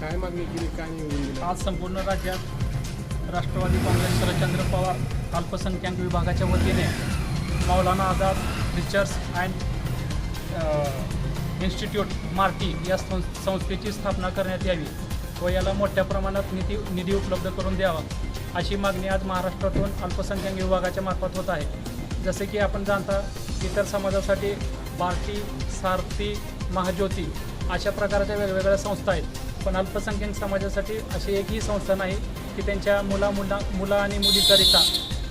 काय मागणी केली काय निवडून दिलं आज संपूर्ण राज्यात राष्ट्रवादी काँग्रेस शरदचंद्र पवार अल्पसंख्याक विभागाच्या वतीने Maulana Azad research and institute MARTI या सं संस्थेची स्थापना करण्यात यावी व याला मोठ्या प्रमाणात निधी निधी उपलब्ध करून द्यावा अशी मागणी आज महाराष्ट्रातून अल्पसंख्याक विभागाच्या मार्फत होत आहे. जसे की आपण जाणता इतर समाजासाठी बार्टी सारथी महाज्योती अशा प्रकारच्या वेगवेगळ्या संस्था आहेत. पण अल्पसंख्याक समाजासाठी अशी एकही संस्था नाही की त्यांच्या मुला मुला मुला आणि मुलीकरिता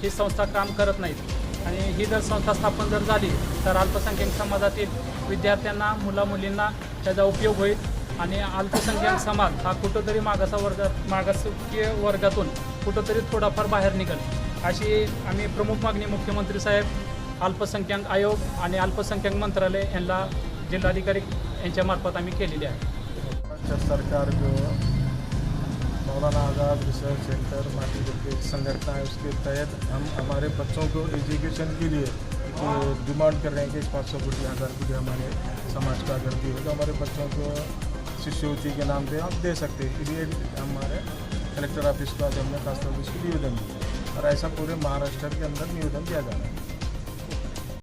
ही संस्था काम करत नाहीत. आणि ही जर संस्था स्थापन जर झाली तर अल्पसंख्याक समाजातील विद्यार्थ्यांना मुला मुलींना त्याचा उपयोग होईल. आणि अल्पसंख्याक समाज हा कुठंतरी मागासा वर्ग मागासकीय वर्गातून कुठंतरी थोडाफार बाहेर निघेल. अशी आम्ही प्रमुख मागणी मुख्यमंत्री साहेब अल्पसंख्याक आयोग आणि अल्पसंख्याक मंत्रालय यांना जिल्हाधिकारी यांच्यामार्फत आम्ही केलेली आहे. राज्य सरकार जो मौलाना आज़ाद रिसर्च सेंटर, माटी करके एक संगठन है, उसके तहत हम हमारे बच्चों को एजुकेशन के लिए डिमांड कर रहे हैं कि पाँच सौ कोटी, हज़ार कोटी हमारे समाज का अगर दिए तो हमारे बच्चों को शिष्यवृत्ति के नाम पे आप दे सकते हैं। इसलिए हमारे कलेक्टर ऑफ़िस को आज हमने खासतौर पर इसको निवेदन दिया और ऐसा पूरे महाराष्ट्र के अंदर निवेदन दिया जा रहा है।